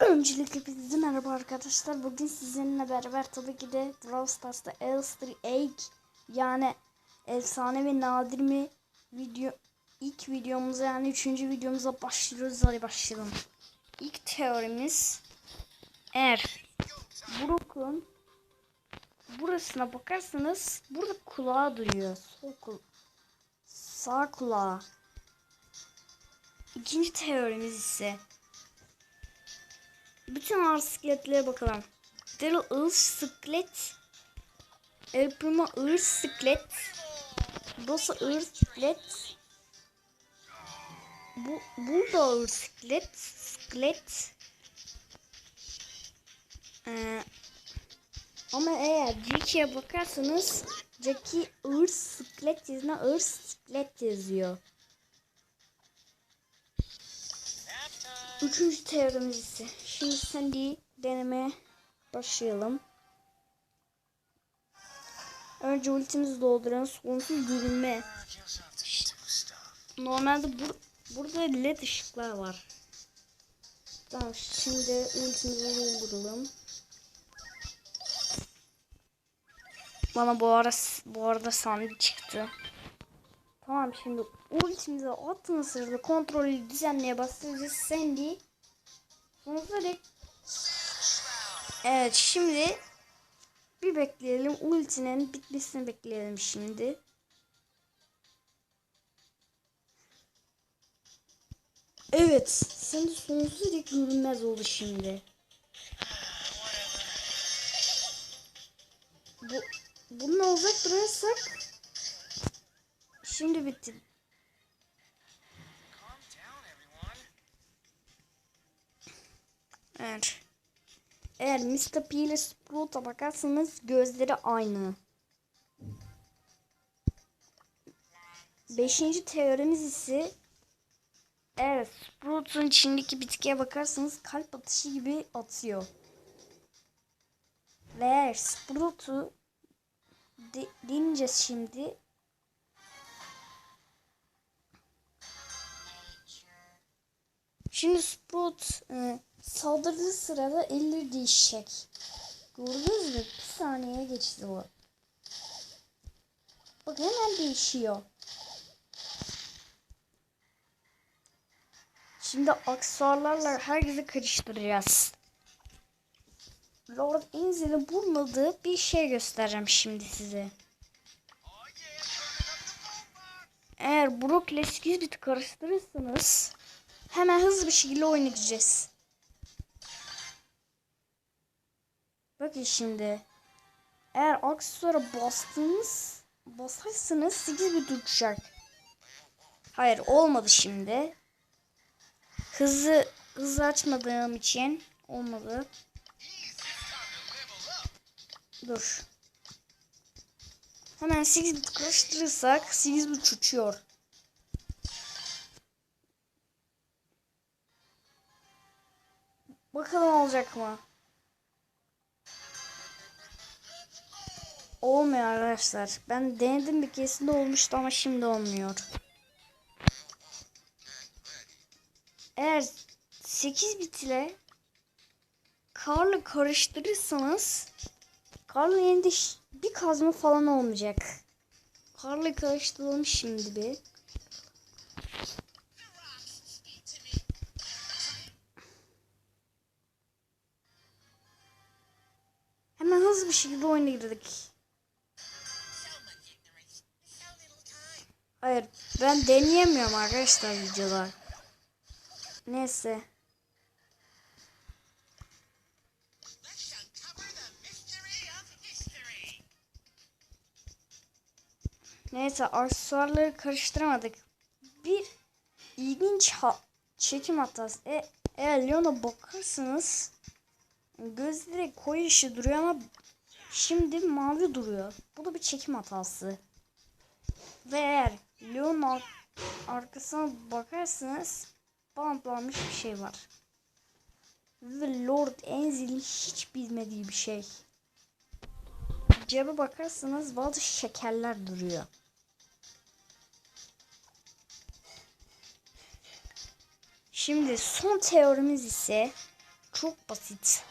Öncelikle hepinize merhaba arkadaşlar. Bugün sizinle beraber tabii ki de Brawl Stars'ta Elster Egg yani efsane ve nadir mi video ilk videomuza yani üçüncü videomuza başlıyoruz. Hadi başlayalım. İlk teorimiz eğer Brook'un burasına bakarsanız burada kulağı duyuyor. Sol kul sağ kulağı. İkinci teorimiz ise bütün ağır skeletlere bakalım. Daryl ağır skelet. El Primo ağır skelet. Bossa ağır skelet. Bu, burada ağır skelet. Skelet. Ee, ama eğer Jackie'ye bakarsanız Jackie ağır skelet yazına ağır skelet yazıyor. Üçüncü teorimiz ise şimdi Sandy'yi denemeye başlayalım. Önce ultimizi dolduralım. Sonsuz görünme. Normalde bur burada led ışıklar var. Tamam şimdi ultimizi dolduralım. Bana bu ara bu arada Sandy çıktı. Tamam şimdi ultimize attığın sırada kontrolü düzenleye basacağız. Sandy direkt Evet şimdi bir bekleyelim. Ultinin bitmesini bekleyelim şimdi. Evet. Sandy sonsuz direkt görünmez oldu şimdi. Bu, bununla uzak durarsak Şimdi bitti. Evet. Eğer Mr. P ile Sprout'a bakarsanız gözleri aynı. Beşinci teorimiz ise eğer Sprout'un içindeki bitkiye bakarsanız kalp atışı gibi atıyor. Ve eğer Sprout'u de, deneyeceğiz şimdi. Şimdi Sprout e, saldırdığı sırada elleri değişecek. Gördünüz mü? Bir saniye geçti bu. Bak hemen değişiyor. Şimdi aksesuarlarla herkese karıştıracağız. Lord Enzel'in bulmadığı bir şey göstereceğim şimdi size. Eğer Brock ile 8 bit karıştırırsanız hemen hızlı bir şekilde oyuna Bakın şimdi. Eğer aksesuara bastınız basarsanız 8 bit uçacak. Hayır olmadı şimdi. Hızı hızı açmadığım için olmadı. Dur. Hemen 8 bit karıştırırsak 8 bit uçuyor. Bakalım olacak mı? Olmuyor arkadaşlar. Ben denedim bir keresinde olmuştu ama şimdi olmuyor. Eğer 8 bit ile Karlı karıştırırsanız Karlı yerinde bir kazma falan olmayacak. Karlı karıştıralım şimdi bir. Hemen hızlı bir şekilde oyuna girdik. Hayır ben deneyemiyorum arkadaşlar videoda. Neyse. Neyse aksesuarları karıştıramadık. Bir ilginç çekim hatası. E, eğer Leon'a bakarsanız gözleri koyu ışığı duruyor ama şimdi mavi duruyor. Bu da bir çekim hatası. Ve eğer Leon ar arkasına bakarsanız bantlanmış bir şey var. Ve Lord Enzil'in hiç bilmediği bir şey. Cebe bakarsanız bazı şekerler duruyor. Şimdi son teorimiz ise Çok basit.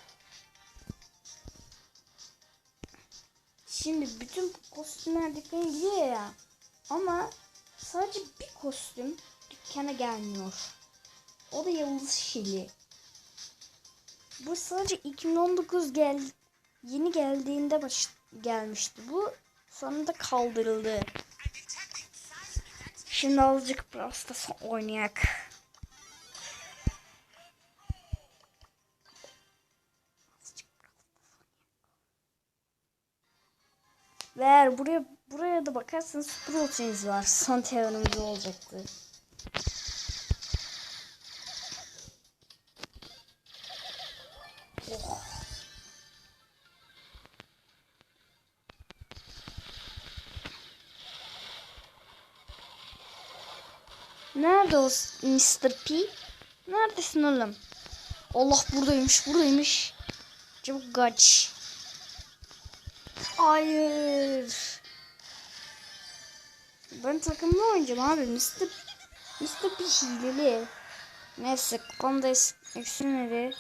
Şimdi bütün kostümler dükkana gidiyor ya. Ama sadece bir kostüm dükkana gelmiyor. O da Yıldız Şili. Bu sadece 2019 gel yeni geldiğinde baş gelmişti. Bu sonra da kaldırıldı. Şimdi azıcık Brawl Stars oynayak. Ve eğer buraya buraya da bakarsanız Super Ultra'nız var. Teorimiz olacaktı. Oh. Nerede o Mr. P? Neredesin oğlum? Allah buradaymış, buradaymış. Çabuk kaç. Hayır. Ben takımda oynayacağım abi. Mr. Mr. P hileli. Neyse kupam da es- eksilmedi.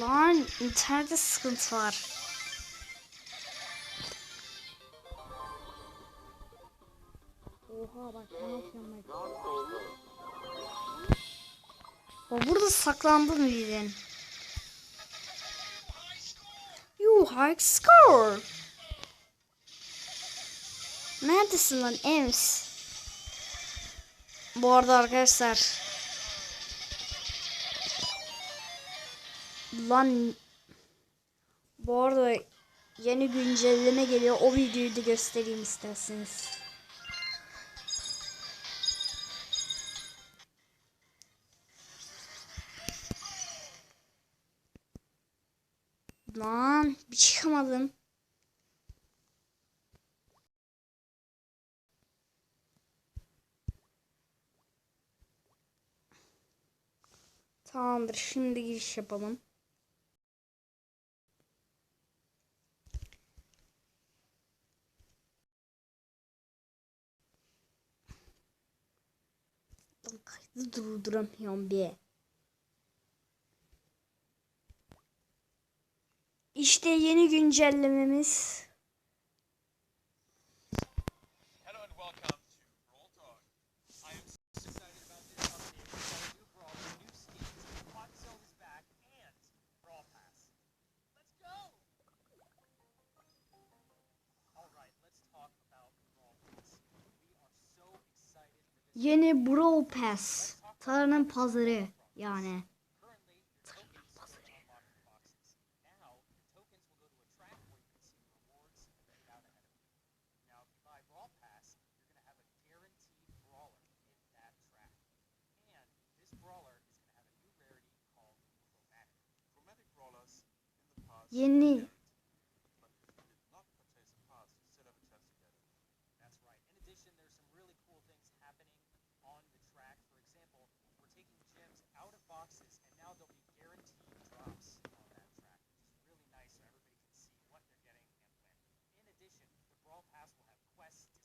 Lan internette sıkıntı var. Oha bak ne yapıyorum bak. O burada saklandın mıydın? You high score. Neredesin lan Ems? Bu arada arkadaşlar Lan bu arada yeni güncelleme geliyor. O videoyu da göstereyim isterseniz. Lan bir çıkamadım. Tamamdır. Şimdi giriş yapalım. Ben kaydı durduramıyorum bir. İşte yeni güncellememiz. Hello and welcome to Brawl Talk. See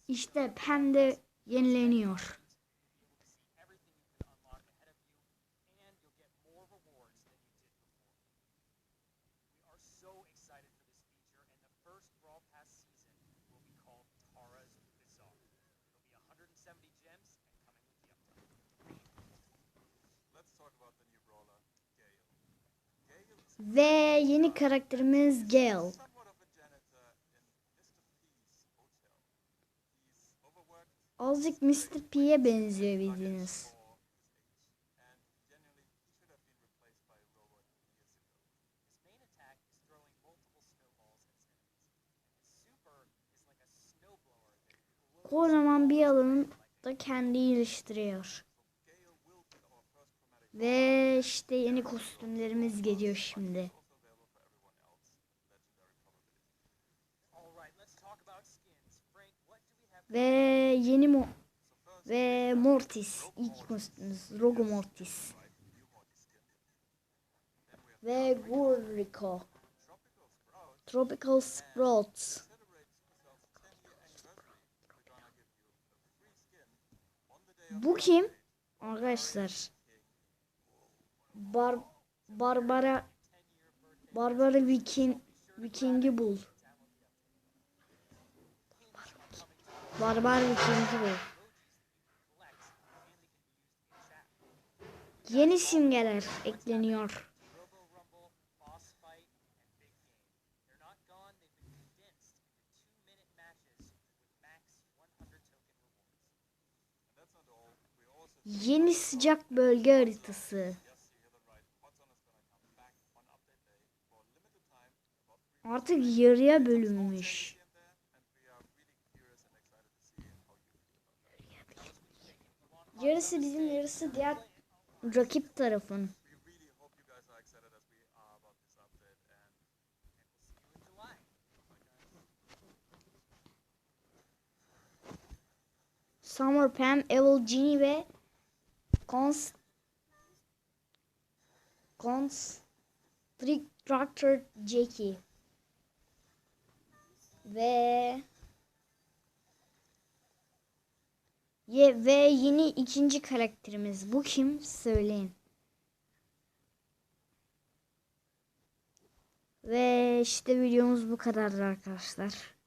işte pembe yenileniyor. And his super is like a snowblower that blows Kocaman bir alanı da kendi iyileştiriyor. Ve işte yeni kostümlerimiz geliyor şimdi. Ve yeni mo ve Mortis ilk kostümümüz Rogo Mortis. ve Guriko. Tropical Sprouts. Bu kim? Arkadaşlar. Bar Barbara Barbara Viking Viking'i bul. Barbar Viking'i bul. Yeni simgeler ekleniyor. Robo Rumble, Boss Fight, Artık yarıya bölünmüş. Yarısı bizim yarısı diğer rakip tarafın. Summer Pam, Evil Genie ve Cons Constrictor Jackie. Ve Ye, ve yeni ikinci karakterimiz. Bu kim? Söyleyin. Ve işte videomuz bu kadardı arkadaşlar.